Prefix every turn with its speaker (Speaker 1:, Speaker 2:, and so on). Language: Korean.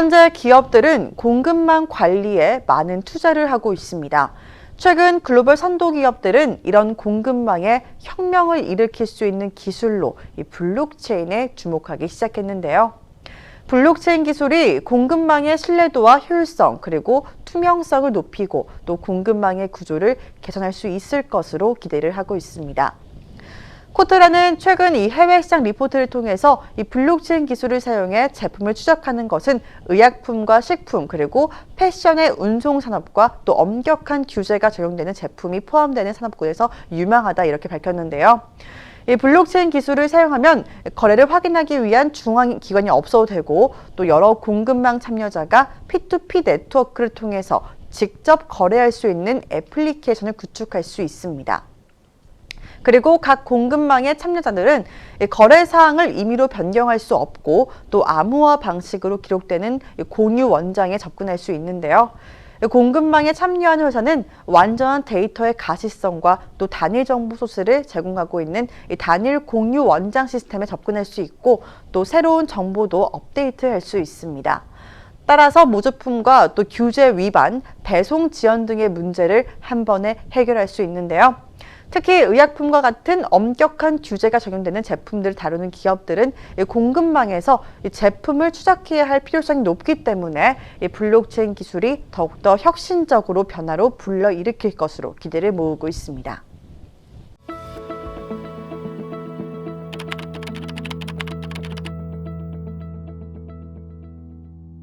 Speaker 1: 현재 기업들은 공급망 관리에 많은 투자를 하고 있습니다. 최근 글로벌 선도 기업들은 이런 공급망에 혁명을 일으킬 수 있는 기술로 이 블록체인에 주목하기 시작했는데요. 블록체인 기술이 공급망의 신뢰도와 효율성 그리고 투명성을 높이고 또 공급망의 구조를 개선할 수 있을 것으로 기대를 하고 있습니다. 코트라는 최근 이 해외 시장 리포트를 통해서 이 블록체인 기술을 사용해 제품을 추적하는 것은 의약품과 식품 그리고 패션의 운송 산업과 또 엄격한 규제가 적용되는 제품이 포함되는 산업군에서 유망하다 이렇게 밝혔는데요. 이 블록체인 기술을 사용하면 거래를 확인하기 위한 중앙 기관이 없어도 되고 또 여러 공급망 참여자가 P2P 네트워크를 통해서 직접 거래할 수 있는 애플리케이션을 구축할 수 있습니다. 그리고 각 공급망의 참여자들은 이 거래 사항을 임의로 변경할 수 없고 또 암호화 방식으로 기록되는 이 공유 원장에 접근할 수 있는데요. 이 공급망에 참여한 회사는 완전한 데이터의 가시성과 또 단일 정보 소스를 제공하고 있는 이 단일 공유 원장 시스템에 접근할 수 있고 또 새로운 정보도 업데이트할 수 있습니다. 따라서 모조품과 또 규제 위반, 배송 지연 등의 문제를 한 번에 해결할 수 있는데요. 특히 의약품과 같은 엄격한 규제가 적용되는 제품들을 다루는 기업들은 이 공급망에서 이 제품을 추적해야 할 필요성이 높기 때문에 이 블록체인 기술이 더욱더 혁신적으로 변화로 불러일으킬 것으로 기대를 모으고 있습니다.